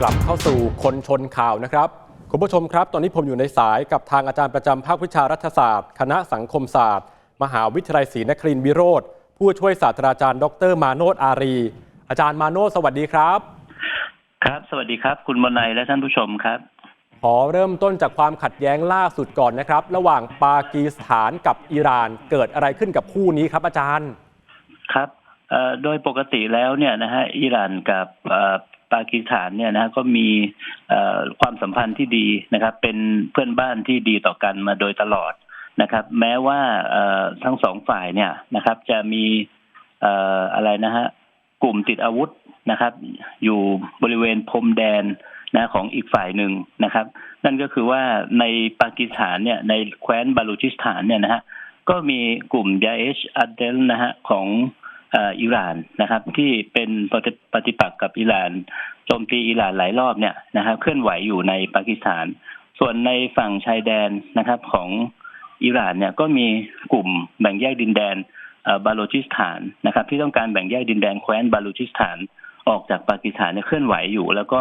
กลับเข้าสู่คนชนข่าวนะครับ คุณผู้ชมครับ ตอนนี้ผมอยู่ในสายกับทางอาจารย์ประจำภาควิชารัฐศาสตร์ คณะสังคมศาสตร์ มหาวิทยาลัยศรีนครินทรวิโรธผู้ช่วยศาสตราจารย์ ดร มาโนตอารี อาจารย์มาโนตสวัสดีครับ ครับ สวัสดีครับ คุณมนัยและท่านผู้ชมครับ ขอเริ่มต้นจากความขัดแย้งล่าสุดก่อนนะครับ ระหว่างปากีสถานกับอิหร่านเกิดอะไรขึ้นกับคู่นี้ครับ อาจารย์ครับเอ่อโดยปกติแล้วเนี่ยนะฮะอิหร่านกับเอ่อ ปากีสถานเนี่ยนะก็มีความสัมพันธ์ที่ดีนะครับ เป็นเพื่อนบ้านที่ดีต่อกันมาโดยตลอดนะครับ แม้ว่าทั้งสองฝ่ายเนี่ยนะครับ จะมีอะไรนะฮะกลุ่มติดอาวุธนะครับ อยู่บริเวณพรมแดนนะของอีกฝ่ายหนึ่งนะครับ นั่นก็คือว่าในปากีสถานเนี่ยในแคว้นบาลูชิสถานเนี่ยนะฮะก็มีกลุ่มยาเอชอัดเดลนะฮะของ อิหร่านนะครับ ที่เป็นปฏิปฏิปักษ์กับอิหร่านโจมตีอิหร่านหลายรอบเนี่ยนะครับ เคลื่อนไหวอยู่ในปากีสถาน ส่วนในฝั่งชายแดนนะครับของอิหร่านเนี่ยก็มีกลุ่มแบ่งแยกดินแดนอ่อบาโลชิสถานนะครับ ที่ต้องการแบ่งแยกดินแดนแคว้นบาลูชิสถานออกจากปากีสถานเนี่ยเคลื่อนไหวอยู่ แล้วก็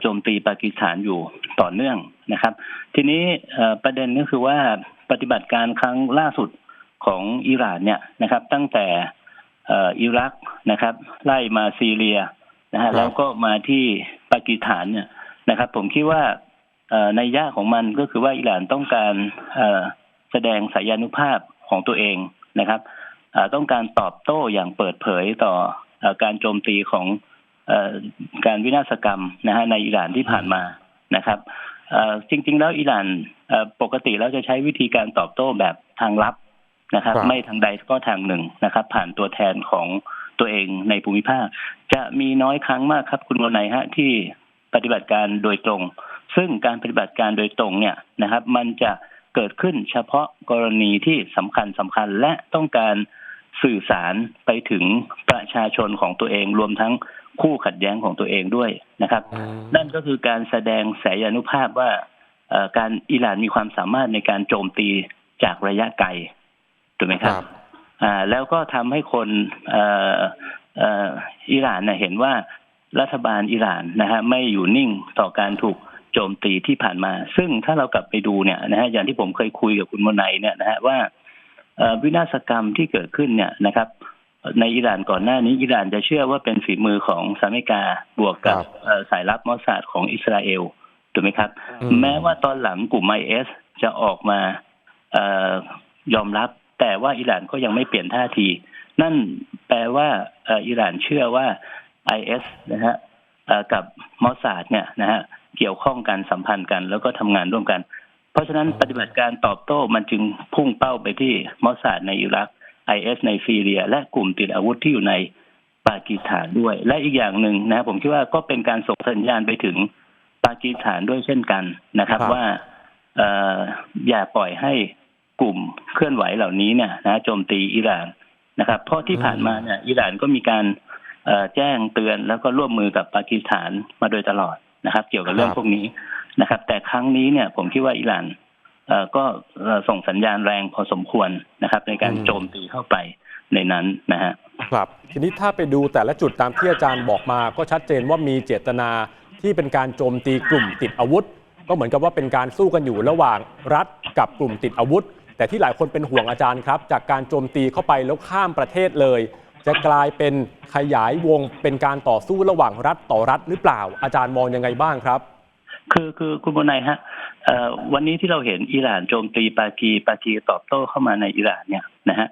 โจมตีปากีสถานอยู่ต่อเนื่องนะครับ ทีนี้ประเด็นก็คือว่าปฏิบัติการครั้งล่าสุดของอิหร่านเนี่ยนะครับ ตั้งแต่ อ่ออิรักนะครับ ไล่มาซีเรียนะครัฮะบแล้วก็มาที่ปากีสถานเนี่ยนะครับ ผมคิดว่าเอ่อในยยะของมันก็คือว่าอิหร่านต้องการเอ่อแสดงสายานุภาพของตัวเองนะครับเอ่อต้องการตอบโต้อย่างเปิดเผยต่อเอ่อการโจมตีของเอ่อการวินาศกรรมนะฮะในอิหร่านที่ผ่านมานะครับเอ่อจริง ๆ แล้วอิหร่านเอ่อปกติแล้วจะใช้วิธีการตอบโต้แบบทางลับ นะครับครับ ไม่ทางใดก็ทางหนึ่งนะครับ ผ่านตัวแทนของตัวเองในภูมิภาค จะมีน้อยครั้งมากครับ คุณวนัยฮะที่ปฏิบัติการโดยตรง ซึ่งการปฏิบัติการโดยตรงเนี่ยนะครับ มันจะเกิดขึ้นเฉพาะกรณีที่สำคัญสำคัญและต้องการสื่อสารไปถึงประชาชนของตัวเองรวมทั้งคู่ขัดแย้งของตัวเองด้วยนะครับอืมนั่นก็คือการแสดงแสยานุภาพว่าเอ่อการอิหร่านมีความสามารถในการโจมตีจากระยะไกล ถูกไหมครับอ่าแล้วก็ทำให้คนเอ่อเอ่ออิหร่านเน่ยเห็นว่ารัฐบาลอิหร่านนะฮะไม่อยู่นิ่งต่อการถูกโจมตีที่ผ่านมา ซึ่งถ้าเรากลับไปดูเนี่ยนะฮะอย่างที่ผมเคยคุยกับคุณโมไนเนี่ยนะฮะว่าเอ่อวินาศกรรมที่เกิดขึ้นเนี่ยนะครับ ในอิหร่านก่อนหน้านี้อิหร่านจะเชื่อว่าเป็นฝีมือของสหรัฐอเมริกาบวกกับครับเอ่อสายลับมอสซาดของอิสราเอลถูกไหมครับอืมแม้ว่าตอนหลังกลุ่มไอเอสจะออกมาเออยอมรับ แต่ว่าอิหร่านก็ยังไม่เปลี่ยนท่าที นั่นแปลว่าเอ่ออิหร่านเชื่อว่าไอเอสนะฮะเอ่อกับมอสซาดเนี่ยนะฮะเกี่ยวข้องกันสัมพันธ์กัน แล้วก็ทำงานร่วมกัน เพราะฉะนั้นปฏิบัติการตอบโต้มันจึงพุ่งเป้าไปที่มอสซาดในอิรักไอเอสในซีเรีย และกลุ่มติดอาวุธที่อยู่ในปากีสถานด้วย และอีกอย่างหนึ่งนะผมคิดว่าก็เป็นการส่งสัญญาณไปถึงปากีสถานด้วยเช่นกันนะครับครับว่าเอ่ออย่าปล่อยให้ กลุ่มเคลื่อนไหวเหล่านี้เนี่ยนะโจมตีอิหร่านนะครับ เพราะที่ผ่านมาเนี่ยอิหร่านก็มีการเอ่อแจ้งเตือนแล้วก็ร่วมมือกับปากีสถานมาโดยตลอดนะครับ เกี่ยวกับเรื่องครับพวกนี้นะครับ แต่ครั้งนี้เนี่ยผมคิดว่าอิหร่านเอ่อก็เอ่อส่งสัญญาณแรงพอสมควรนะครับ ในการอืมโจมตีเข้าไปในนั้นนะฮะครับทีนี้ถ้าไปดูแต่ละจุดตามที่อาจารย์บอกมา ก็ชัดเจนว่ามีเจตนาที่เป็นการโจมตีกลุ่มติดอาวุธ ก็เหมือนกับว่าเป็นการสู้กันอยู่ระหว่างรัฐกับกลุ่มติดอาวุธ แต่ที่หลายคนเป็นห่วงอาจารย์ครับ จากการโจมตีเข้าไปแล้วข้ามประเทศเลย จะกลายเป็นขยายวงเป็นการต่อสู้ระหว่างรัฐต่อรัฐหรือเปล่า อาจารย์มองยังไงบ้างครับ คือคือคุณบนายฮะวันนี้ที่เราเห็นอิหร่านโจมตีปากีปากีตอบโต้เข้ามาในอิหร่านเนี่ยนะฮะ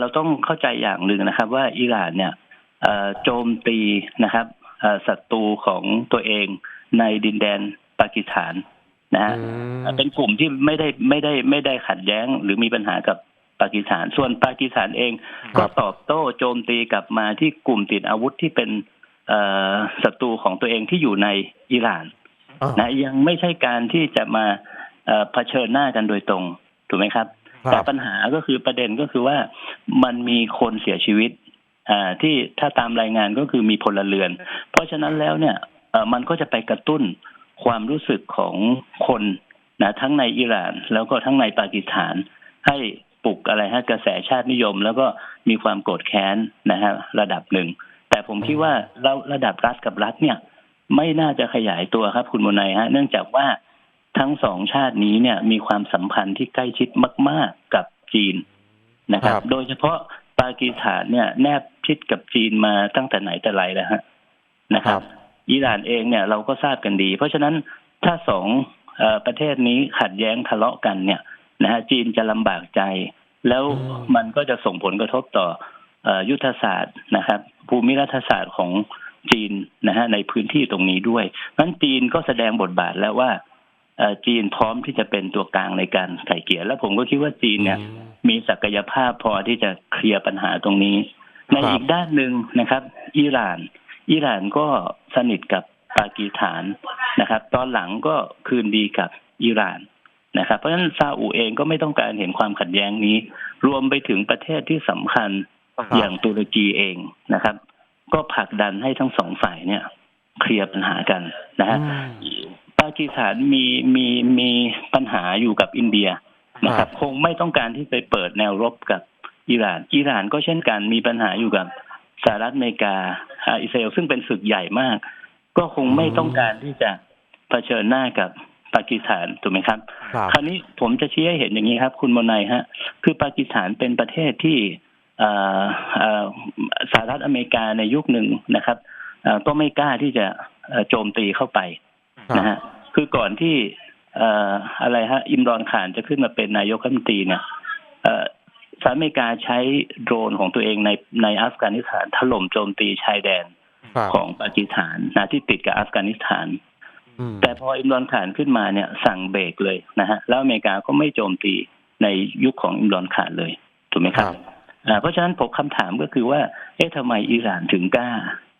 เราต้องเข้าใจอย่างหนึ่งนะครับ ว่าอิหร่านเนี่ยโจมตีนะครับศัตรูของตัวเองในดินแดนปากีสถาน นะฮะเป็นกลุ่มที่ไม่ได้ไม่ได้ไม่ได้ขัดแย้งหรือมีปัญหากับปากีสถาน ส่วนปากีสถานเองครัก็บตอบโต้โจมตีกลับมาที่กลุ่มติดอาวุธที่เป็นเอ่อศัตรูของตัวเองที่อยู่ในอิหร่านอ่านะยังไม่ใช่การที่จะมาเอ่อเผชิญหน้ากันโดยตรงถูกไหมครับครับ แต่ปัญหาก็คือประเด็นก็คือว่ามันมีคนเสียชีวิตอ่าที่ถ้าตามรายงานก็คือมีพลเรือน เพราะฉะนั้นแล้วเนี่ยเอ่อมันก็จะไปกระตุ้น ความรู้สึกของคนนะทั้งในอิหร่าน แล้วก็ทั้งในปากีสถาน ให้ปลุกอะไรฮะกระแสชาตินิยม แล้วก็มีความโกรธแค้นนะฮะระดับหนึ่ง แต่ผมคิดว่าเราระดับรัฐกับรัฐเนี่ย ไม่น่าจะขยายตัวครับคุณโมนัยฮะ เนื่องจากว่าทั้งสองชาตินี้เนี่ยมีความสัมพันธ์ที่ใกล้ชิดมาก ๆกับจีนนะครับครับโดยเฉพาะปากีสถานเนี่ยแนบชิดกับจีนมาตั้งแต่ไหนแต่ไรแล้วฮะนะครับ อิหร่านเองเนี่ยเราก็ทราบกันดี เพราะฉะนั้นถ้าสองเออประเทศนี้ขัดแย้งทะเลาะกันเนี่ยนะฮะจีนจะลำบากใจ แล้วอืมมันก็จะส่งผลกระทบต่อเออยุทธศาสตร์นะครับ ภูมิรัฐศาสตร์ของจีนนะฮะในพื้นที่ตรงนี้ด้วยนั้นจีนก็แสดงบทบาทแล้วว่าเอ่อจีนพร้อมที่จะเป็นตัวกลางในการไกล่เกลี่ยและผมก็คิดว่าจีนเนี่ย มีศักยภาพพอที่จะเคลียร์ปัญหาตรงนี้ ในครับอีกด้านหนึ่งนะครับ อิหร่าน อิหร่านก็สนิทกับปากีสถานนะครับ ตอนหลังก็คืนดีกับอิหร่านนะครับ เพราะฉะนั้นซาอุเองก็ไม่ต้องการเห็นความขัดแย้งนี้ รวมไปถึงประเทศที่สำคัญครับอย่างตุรกีเองนะครับ ก็ผลักดันให้ทั้งสองฝ่ายเนี่ย เคลียร์ปัญหากันนะฮะอืมปากีสถานมีมีมีปัญหาอยู่กับอินเดียนะคครัรับบคงไม่ต้องการที่ไปเปิดแนวรบกับอิหร่าน อิหร่านก็เช่นกันมีปัญหาอยู่กับ สหรัฐอเมริกาอ่าอิสราเอลซึ่งเป็นศึกใหญ่มาก ก็คงไม่ต้องการที่จะเผชิญหน้ากับปากีสถานถูกไหมครับครับ คราวนี้ผมจะชี้ให้เห็นอย่างนี้ครับ คุณโมนัยฮะ คือปากีสถานเป็นประเทศที่เอ่อเอ่อสหรัฐอเมริกาในยุคหนึ่งนะครับเอ่อก็ไม่กล้าที่จะเอ่อโจมตีเข้าไปนะฮะคือก่อนที่เอ่ออะไรฮะ อิมรอนข่านจะขึ้นมาเป็นนายกรัฐมนตรีเนี่ยเอ่อ สหรัฐอเมริกาใช้โดรนของตัวเองในในอัฟกานิสถานถล่มโจมตีชายแดนครับของปากีสถานนะที่ติดกับอัฟกานิสถานอืมแต่พออิมรอนข่านขึ้นมาเนี่ย สั่งเบรกเลยนะฮะแล้วอเมริกาก็ไม่โจมตีในยุคของอิมรอนข่านเลยถูกไหมครับครับอ่าเพราะฉะนั้นผมคำถามก็คือว่า เอ๊ะทำไมอิหร่านถึงกล้า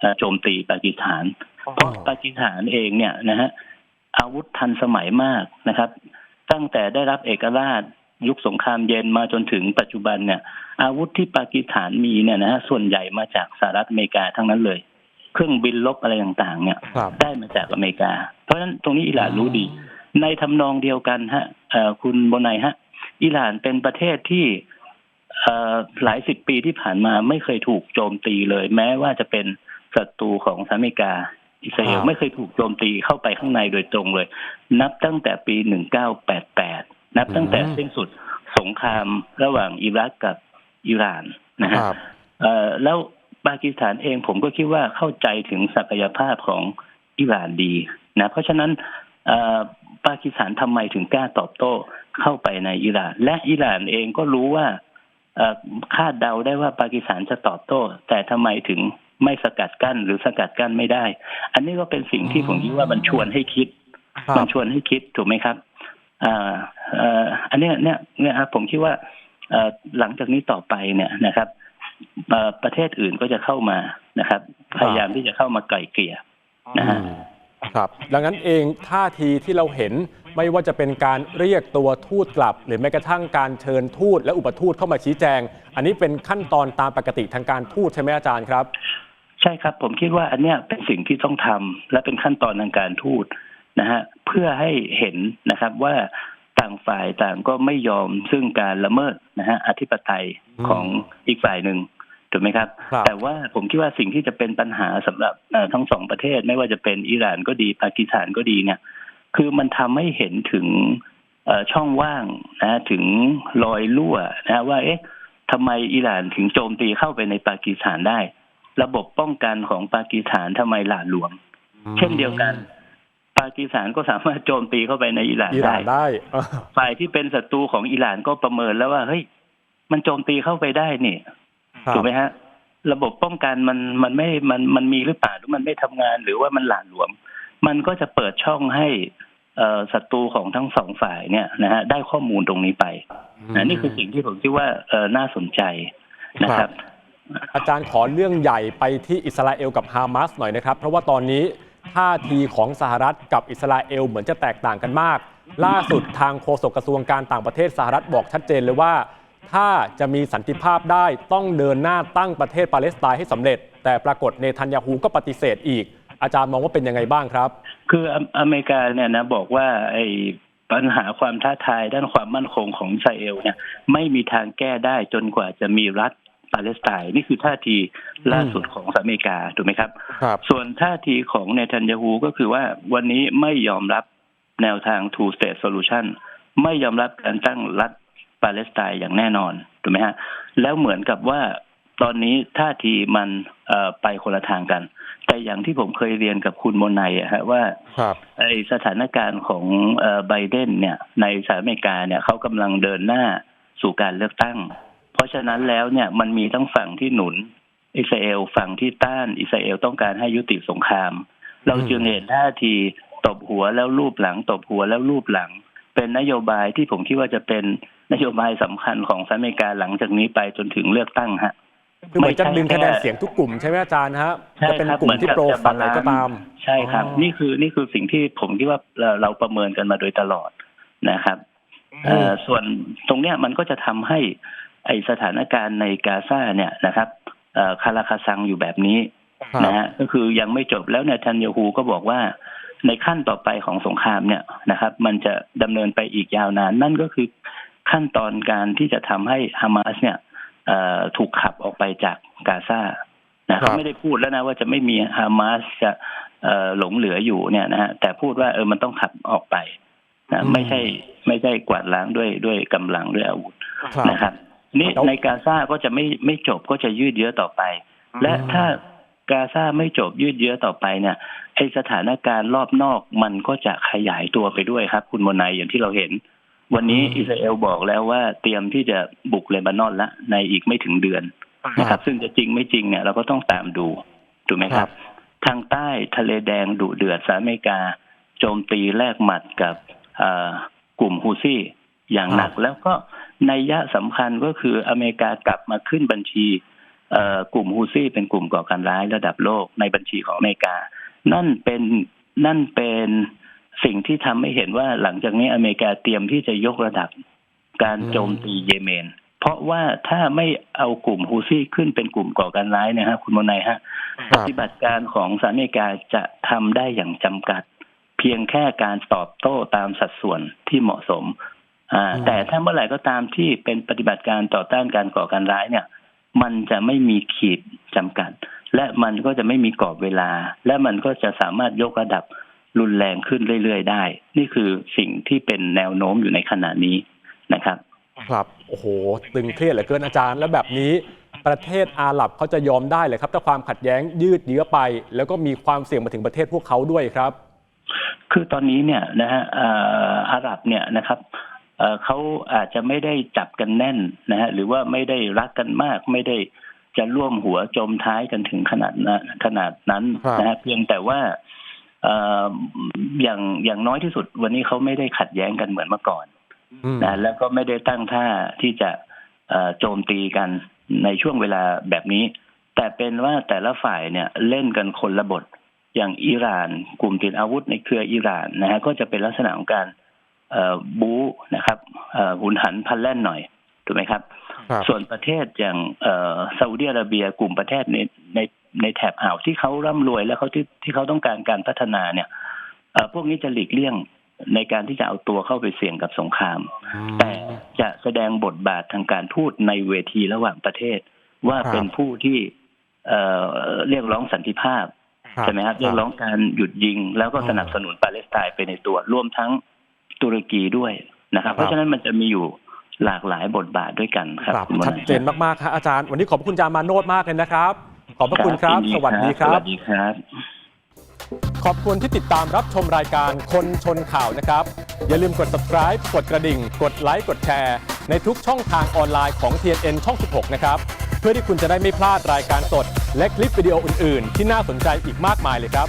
เอ่อโจมตีปากีสถาน เพราะปากีสถานเองเนี่ยนะฮะอาวุธทันสมัยมากนะครับ ตั้งแต่ได้รับเอกราช ยุคสงครามเย็นมาจนถึงปัจจุบันเนี่ย อาวุธที่ปากีสถานมีเนี่ยนะฮะส่วนใหญ่มาจากสหรัฐอเมริกาทั้งนั้นเลย เครื่องบินลบอะไรต่างๆ เนี่ยครับได้มาจากอเมริกา เพราะฉะนั้นตรงนี้อิหร่านรู้ดี ในทำนองเดียวกันฮะเอ่อคุณโบนัยฮะ อิหร่านเป็นประเทศที่เอ่อหลายสิบปีที่ผ่านมาไม่เคยถูกโจมตีเลย แม้ว่าจะเป็นศัตรูของสหรัฐอเมริกาอิสราเอลครับไม่เคยถูกโจมตีเข้าไปข้างในโดยตรงเลย นับตั้งแต่ปี 1988 นับตั้งแต่สิ้นสุดสงครามระหว่างอิรักกับอิหร่านนะฮะครับเอ่อแล้วปากีสถานเองผมก็คิดว่าเข้าใจถึงศักยภาพของอิหร่านดีนะเพราะฉะนั้นเอ่อปากีสถานทำไมถึงกล้าตอบโต้เข้าไปในอิหร่าน และอิหร่านเองก็รู้ว่าเอ่อคาดเดาได้ว่าปากีสถานจะตอบโต้ แต่ทำไมถึงไม่สกัดกั้นหรือสกัดกั้นไม่ได้ อันนี้ก็เป็นสิ่งที่ผมคิดว่ามันชวนให้คิดครัมันบชวนให้คิดถูกไหมครับ อ่าเอ่ออันเนี้ยเนี่ยเนี่ยครับผมคิดว่าเอ่อหลังจากนี้ต่อไปเนี่ยนะครับเอ่อประเทศอื่นก็จะเข้ามานะครับ พยายามที่จะเข้ามาไกล่เกลี่ยนะฮะอืมครับ ดังนั้นเองท่าทีที่เราเห็นไม่ว่าจะเป็นการเรียกตัวทูตกลับ หรือแม้กระทั่งการเชิญทูตและอุปทูตเข้ามาชี้แจง อันนี้เป็นขั้นตอนตามปกติทางการทูตใช่ไหมอาจารย์ครับ ใช่ครับผมคิดว่าอันเนี้ยเป็นสิ่งที่ต้องทำและเป็นขั้นตอนทางการทูต นะฮะเพื่อให้เห็นนะครับว่าต่างฝ่ายต่างก็ไม่ยอมซึ่งการละเมิดนะฮะอธิปไตยอืมของอีกฝ่ายหนึ่งถูกไหมครับครับ แต่ว่าผมคิดว่าสิ่งที่จะเป็นปัญหาสำหรับเอ่อทั้งสองประเทศ ไม่ว่าจะเป็นอิหร่านก็ดีปากีสถานก็ดีเนี่ย คือมันทำให้เห็นถึงเอ่อช่องว่างนะถึงรอยรั่วนะว่าเอ๊ะทำไมอิหร่านถึงโจมตีเข้าไปในปากีสถานได้ ระบบป้องกันของปากีสถานทำไมหลาหลวม เช่นเดียวกัน ปากีสถานก็สามารถโจมตีเข้าไปในอิหร่านอิหได้ร่านได้เออฝ่ายที่เป็นศัตรูของอิหร่านก็ประเมินแล้วว่าเฮ้ยมันโจมตีเข้าไปได้นี่ครับ ถูกไหมฮะ ระบบป้องกันมันมันไม่มันมันมีหรือเปล่าหรือมันไม่ทำงานหรือว่ามันหลาหลวม มันก็จะเปิดช่องให้เอ่อศัตรูของทั้งสองฝ่ายเนี่ยนะฮะได้ข้อมูลตรงนี้ไปนะนี่คือสิ่งที่ผมคิดว่าเออน่าสนใจนะครับอาจารย์ขอเรื่องใหญ่ไปที่อิสราเอลกับฮามาสหน่อยนะครับ เพราะว่าตอนนี้ ท่าทีของสหรัฐกับอิสราเอลเหมือนจะแตกต่างกันมาก ล่าสุดทางโฆษกกระทรวงการต่างประเทศสหรัฐบอกชัดเจนเลยว่า ถ้าจะมีสันติภาพได้ต้องเดินหน้าตั้งประเทศปาเลสไตน์ให้สำเร็จ แต่ปรากฏเนทันยาฮูก็ปฏิเสธอีก อาจารย์มองว่าเป็นยังไงบ้างครับ คือออเมริกาเนี่ยนะบอกว่าไอ้ปัญหาความท้าทายด้านความมั่นคงของอิสราเอลเนี่ยไม่มีทางแก้ได้จนกว่าจะมีรัฐ ปาเลสไตน์นี่คือท่าทีล่าสุดของสหรัฐอเมริกาถูกไหมครับครับ ส่วนท่าทีของเนทันยาฮูก็คือว่าวันนี้ไม่ยอมรับแนวทาง two state solution ไม่ยอมรับการตั้งรัฐปาเลสไตน์อย่างแน่นอนถูกไหมฮะแล้วเหมือนกับว่าตอนนี้ท่าทีมันเอ่อไปคนละทางกัน แต่อย่างที่ผมเคยเรียนกับคุณโมนัยอะฮะว่าครับไอสถานการณ์ของเอ่อไบเดนเนี่ยในสหรัฐอเมริกาเนี่ยเขากำลังเดินหน้าสู่การเลือกตั้งเพ ราะฉะนั้นแล้วเนี่ยมันมีทั้งฝั่งที่หนุนอิสราเอลฝั่งที่ต้านอิสราเอลต้องการให้ยุติสงคราม เราจึงเห็นท่าทีตบหัวแล้วรูปหลัง ตบหัวแล้วรูปหลัง เป็นนโยบายที่ผมคิดว่าจะเป็นนโยบายสำคัญของสหรัฐอเมริกาหลังจากนี้ไปจนถึงเลือกตั้งฮะคือเหมือนจะไม่ใช่ดึงคะแนนแค่เสียงทุกกลุ่มใช่ไหมอาจารย์ฮะใช่จะเป็นครับกลุ่มที่เหมือนกับโปรจะฝั่งไหนก็ตาม ใช่ครับอ๋อนี่คือนี่คือสิ่งที่ผมคิดว่าเราเราประเมินกันมาโดยตลอดนะครับเอ่อส่วนตรงเนี้ยมันก็จะทำให้ ไอสถานการณ์ในกาซาเนี่ยนะครับเอ่อคาราคาซังอยู่แบบนี้ครับนะฮะก็คือยังไม่จบแล้วเนี่ยทันยาฮูก็บอกว่าในขั้นต่อไปของสงครามเนี่ยนะครับ มันจะดำเนินไปอีกยาวนาน นั่นก็คือขั้นตอนการที่จะทำให้ฮามาสเนี่ยเอ่อถูกขับออกไปจากกาซานะครัเขาบไม่ได้พูดแล้วนะว่าจะไม่มีฮามาสจะเอ่อหลงเหลืออยู่เนี่ยนะฮะแต่พูดว่าเออมันต้องขับออกไปนะไม่ใช่ไม่ใช่กวาดล้างด้วยด้วยกำลังด้วยอาวุธครับนะครับ นี่แล้วในกาซาก็จะไม่ไม่จบก็จะยืดเยื้อต่อไป และถ้ากาซาไม่จบยืดเยื้อต่อไปเนี่ยไอสถานการณ์รอบนอกมันก็จะขยายตัวไปด้วยครับ คุณโมนายอย่างที่เราเห็น วันนี้อิสราเอลบอกแล้วว่าเตรียมที่จะบุกเลบานอนละในอีกไม่ถึงเดือนนะครับ ซึ่งจะจริงไม่จริงเนี่ยเราก็ต้องตามดูถูกไหมครับ ทางใต้ทะเลแดงดุเดือดสหรัฐอเมริกา โจมตีแลกหมัดกับเอ่อกลุ่มฮูซี่อย่างหนักแล้วก็ในยยะสำคัญก็คืออเมริกากลับมาขึ้นบัญชีเอ่อกลุ่มฮูซี่เป็นกลุ่มก่อการร้ายระดับโลกในบัญชีของอเมริกา นั่นเป็นนั่นเป็นสิ่งที่ทำให้เห็นว่าหลังจากนี้อเมริกาเตรียมที่จะยกระดับการโจมตีเยเมน เพราะว่าถ้าไม่เอากลุ่มฮูซี่ขึ้นเป็นกลุ่มก่อการร้ายเนะฮะคุณโมนายฮะคปรับฏิบัติการของสหรัฐอเมริกาจะทำได้อย่างจำกัด เพียงแค่การตอบโต้ตามสัดส่วนที่เหมาะสมอ่าอืม แต่ถ้าเมื่อไหร่ก็ตามที่เป็นปฏิบัติการต่อต้านการก่อการร้ายเนี่ย มันจะไม่มีขีดจำกัด และมันก็จะไม่มีกรอบเวลา และมันก็จะสามารถยกระดับรุนแรงขึ้นเรื่อยๆ ได้ นี่คือสิ่งที่เป็นแนวโน้มอยู่ในขณะนี้นะครับ ครับโอ้โหตึงเครียดเหลือเกินอาจารย์ แล้วแบบนี้ประเทศอาหรับเขาจะยอมได้เลยครับ ถ้าความขัดแย้งยืดเยื้อไป แล้วก็มีความเสี่ยงมาถึงประเทศพวกเขาด้วยครับ คือตอนนี้เนี่ยนะฮะเอ่ออาหรับเนี่ยนะครับ เอ่อเขาอาจจะไม่ได้จับกันแน่นนะฮะหรือว่าไม่ได้รักกันมาก ไม่ได้จะร่วมหัวจมท้ายกันถึงขนาดนั้นขนาดนั้นครับนะฮะเพียงแต่ว่าเอ่ออย่างอย่างน้อยที่สุด วันนี้เขาไม่ได้ขัดแย้งกันเหมือนเมื่อก่อนอืมนะแล้วก็ไม่ได้ตั้งท่าที่จะเอ่อโจมตีกันในช่วงเวลาแบบนี้ แต่เป็นว่าแต่ละฝ่ายเนี่ยเล่นกันคนละบทอย่างอิหร่าน กลุ่มติดอาวุธในเครืออิหร่านนะฮะก็จะเป็นลักษณะของการเอ่อ บู๊นะครับเอ่อหุนหันพลันแล่นหน่อยถูกไหมครับครับส่วนประเทศอย่างเอ่อซาอุดิอาระเบียกลุ่มประเทศในในในแถบอ่าวที่เขาร่ำรวยแล้วเขาที่ที่เขาต้องการการพัฒนาเนี่ยเอ่อพวกนี้จะหลีกเลี่ยงในการที่จะเอาตัวเข้าไปเสี่ยงกับสงคราม แต่จะแสดงบทบาททางการทูตในเวทีระหว่างประเทศ ว่าครับเป็นผู้ที่เอ่อเรียกร้องสันติภาพใช่ไหมครับเรียกร้องการหยุดยิง แล้วก็สนับสนุนปาเลสไตน์ไปในตัวรวมทั้ง ตุรกีด้วยนะครับครับ เพราะฉะนั้นมันจะมีอยู่หลากหลายบทบาทด้วยกันครับครับคุณมชัดนัยเจนมากๆครับอาจารย์ วันนี้ขอบพระคุณอาจารย์มาโนดมากเลยนะครับ ขอบพระคุณครับยินสวัสดีครัสบวัสดีครับ ขอบคุณที่ติดตามรับชมรายการคนชนข่าวนะครับ อย่าลืมกด subscribe กดกระดิ่ง กดไลค์กดแชร์ในทุกช่องทางออนไลน์ของ TNN ช่อง 16 นะครับ เพื่อที่คุณจะได้ไม่พลาดรายการสด และคลิปวิดีโออื่น ๆ ที่น่าสนใจอีกมากมายเลยครับ